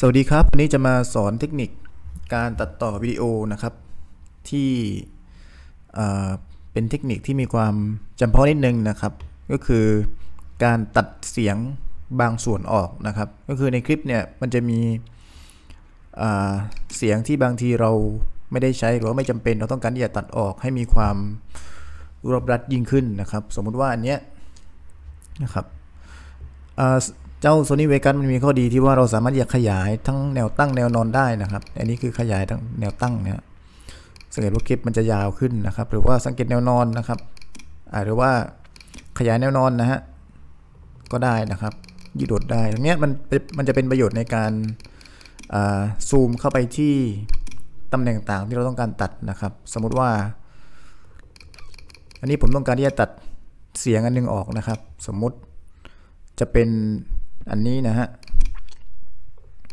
สวัสดีครับ วันนี้จะมาสอนเทคนิคการตัดต่อวิดีโอนะครับ ที่เป็นเทคนิคที่มีความจำเพาะนิดนึงนะครับ ก็คือการตัดเสียงบางส่วนออกนะครับ ก็คือในคลิปเนี่ยมันจะมีเสียงที่บางทีเราไม่ได้ใช้หรือว่าไม่จำเป็นเราต้องการที่จะตัดออกให้มีความรบรัดยิ่งขึ้นนะครับ สมมุติว่าอันเนี้ยนะครับ เจ้า Sony Vegas มันมีข้อดีที่ว่าเราสามารถที่จะขยายทั้งแนวตั้งแนวนอนได้นะครับ อันนี้คือขยายทั้งแนวตั้งเนี่ยสังเกตว่าคลิปมันจะยาวขึ้นนะครับ หรือว่าสังเกตแนวนอนนะครับหรือว่าขยายแนวนอนนะฮะก็ได้นะครับยืดหดได้ตรงเนี้ยมันมันจะเป็นประโยชน์ในการาซูมเข้าไปที่ตำแหน่งต่างที่เราต้องการตัดนะครับ สมมุติว่า อันนี้ผมต้องการที่จะตัดเสียงอันหนึงออกนะครับ สมมุติจะเป็น อันนี้นะฮะ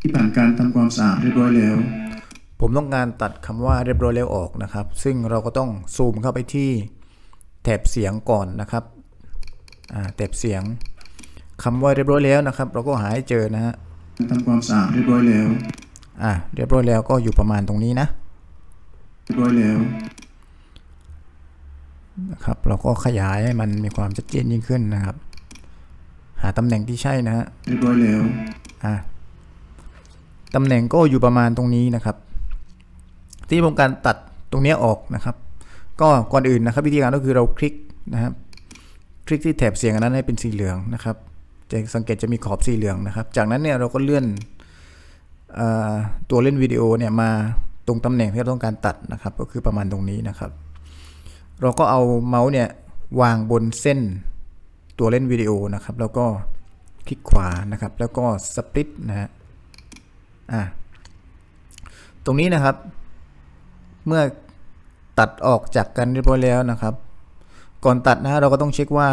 ที่ผ่านการทำความสะอาดเรียบร้อยแล้ว ผมต้องการตัดคำว่าเรียบร้อยแล้วออกนะครับ ซึ่งเราก็ต้องซูมเข้าไปที่แถบเสียงก่อนนะครับอ่าแถบเสียงคำว่าเรียบร้อยแล้วนะครับ เราก็หาให้เจอนะฮะทำความสะอาดเรียบร้อยแล้วอ่าเรียบร้อยแล้วก็อยู่ประมาณตรงนี้นะเรียบร้อยแล้วนะครับ เราก็ขยายให้มันมีความชัดเจนยิ่งขึ้นนะครับ หาตำแหน่งที่ใช่นะฮะเรียบร้อยแล้วอะตำแหน่งก็อยู่ประมาณตรงนี้นะครับ ที่ผมการตัดตรงเนี้ยออกนะครับ ก็ก่อนอื่นนะครับ วิธีการก็คือเราคลิกนะครับ คลิกที่แถบเสียงอันนั้นให้เป็นสีเหลืองนะครับจะสังเกตจะมีขอบสีเหลืองนะครับ จากนั้นเนี่ยเราก็เลื่อนเออตัวเล่นวิดีโอเนี่ยมาตรงตำแหน่งที่เราต้องการตัดนะครับ ก็คือประมาณตรงนี้นะครับ เราก็เอาเมาส์เนี่ยวางบนเส้น ตัวเล่นวิดีโอนะครับ แล้วก็คลิกขวานะครับ แล้วก็สปริตนะฮะอะตรงนี้นะครับ เมื่อตัดออกจากกันเรียบร้อยแล้วนะครับ ก่อนตัดนะเราก็ต้องเช็คว่า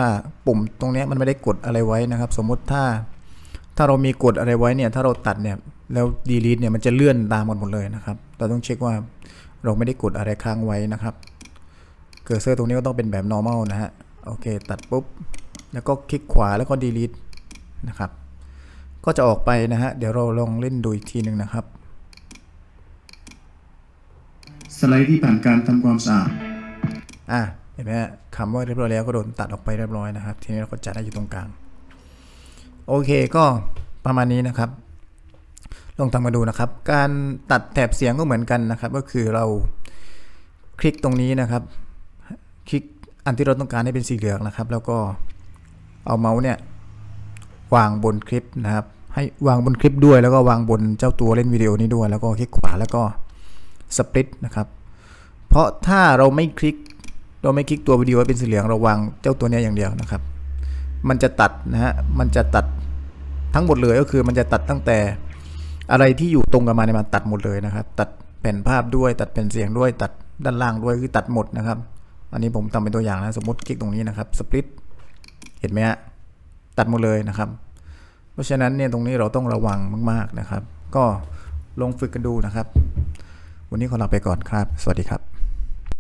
ปุ่มตรงนี้มันไม่ได้กดอะไรไว้นะครับ สมมติถ้าถ้าเรามีกดอะไรไว้เนี่ย ถ้าเราตัดเนี่ยแล้วดีลีทเนี่ยมันจะเลื่อนตามกันหมดเลยนะครับ เราต้องเช็คว่าเราไม่ได้กดอะไรค้างไว้นะครับเกอร์เซอร์ตรงนี้ก็ต้องเป็นแบบ normal นะฮะ โอเค ตัดปุ๊บ แล้วก็คลิกขวาแล้วก็ delete นะครับ ก็จะออกไปนะฮะ เดี๋ยวเราลองเล่นดูอีกทีหนึ่งนะครับ สไลด์ที่ผ่านการทำความสะอาด อะ เห็นไหมฮะคำว่าเรียบร้อยแล้วก็โดนตัดออกไปเรียบร้อยนะครับ ทีนี้เราก็จัดให้อยู่ตรงกลาง โอเคก็ประมาณนี้นะครับ ลองทำมาดูนะครับ การตัดแถบเสียงก็เหมือนกันนะครับ ก็คือเราคลิกตรงนี้นะครับ คลิกอันที่เราต้องการให้เป็นสีเหลืองนะครับ แล้วก็ เอาเมาส์เนี่ยวางบนคลิปนะครับ ให้วางบนคลิปด้วยแล้วก็วางบนเจ้าตัวเล่นวิดีโอนี้ด้วย แล้วก็คลิกขวาแล้วก็สปริตนะครับ เพราะถ้าเราไม่คลิกเราไม่คลิกตัววิดีโอให้เป็นสีเหลืองเราวางเจ้าตัวเนี้ยอย่างเดียวนะครับ มันจะตัดนะฮะมันจะตัดทั้งหมดเลยก็คือมันจะตัดตั้งแต่อะไรที่อยู่ตรงกับมันเนี่ยมันตัดหมดเลยนะครับ ตัดแผ่นภาพด้วย ตัดแผ่นเสียงด้วย ตัดด้านล่างด้วยคือตัดหมดนะครับ อันนี้ผมทำเป็นตัวอย่างนะสมมติคลิกตรงนี้นะครับสปริต เห็นไหมฮะตัดหมดเลยนะครับ เพราะฉะนั้นเนี่ยตรงนี้เราต้องระวังมาก ๆนะครับ ก็ลองฝึกกันดูนะครับ วันนี้ขอลาไปก่อนครับ สวัสดีครับ